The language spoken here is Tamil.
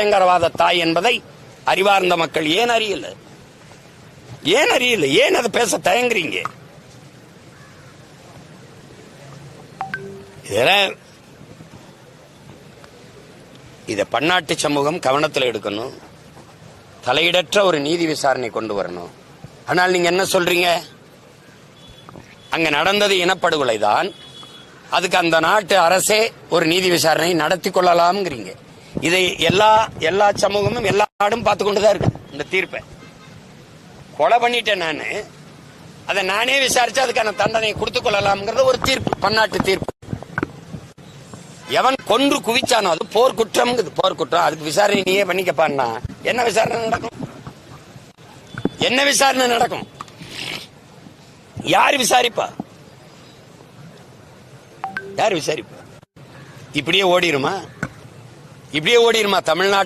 பயங்கரவாத தாய் என்பதை அறிவார்ந்த மக்கள் ஏன் அறியல? ஏன் அறியல? ஏன் அதை பேச தயங்குறீங்க? இத பன்னாட்டு சமூகம் கவனத்தில் எடுக்கணும். தலையிடற்ற ஒரு நீதி விசாரணை கொண்டு வரணும். ஆனால் நீங்க என்ன சொல்றீங்க? அங்க நடந்தது இனப்படுகொலை தான் அதுக்கு அந்த நாட்டு அரசே ஒரு நீதி விசாரணை நடத்தி கொள்ளலாம்ங்கிறீங்க. இதை எல்லா எல்லா சமூகமும் எல்லா நாடும் பார்த்து இருக்கு இந்த தீர்ப்பை. கொலை பண்ணிட்டேன் நானு. அதை நானே விசாரிச்சு அதுக்கான தண்டனை கொடுத்துக் கொள்ளலாம்ங்கிறது ஒரு தீர்ப்பு பன்னாட்டு தீர்ப்பு. எவன் கொன்று குவிச்சானோ அது போர்க்குற்றம் போர்க்குற்றம் அதுக்கு விசாரணை நீயே பண்ணிக்கப்பான்னா என்ன விசாரணை நடக்கும்? என்ன விசாரணை நடக்கும்? யார் விசாரிப்பா? யார் விசாரிப்பா? இப்படியே ஓடிருமா? இப்படியே ஓடிருமா தமிழ்நாட்டு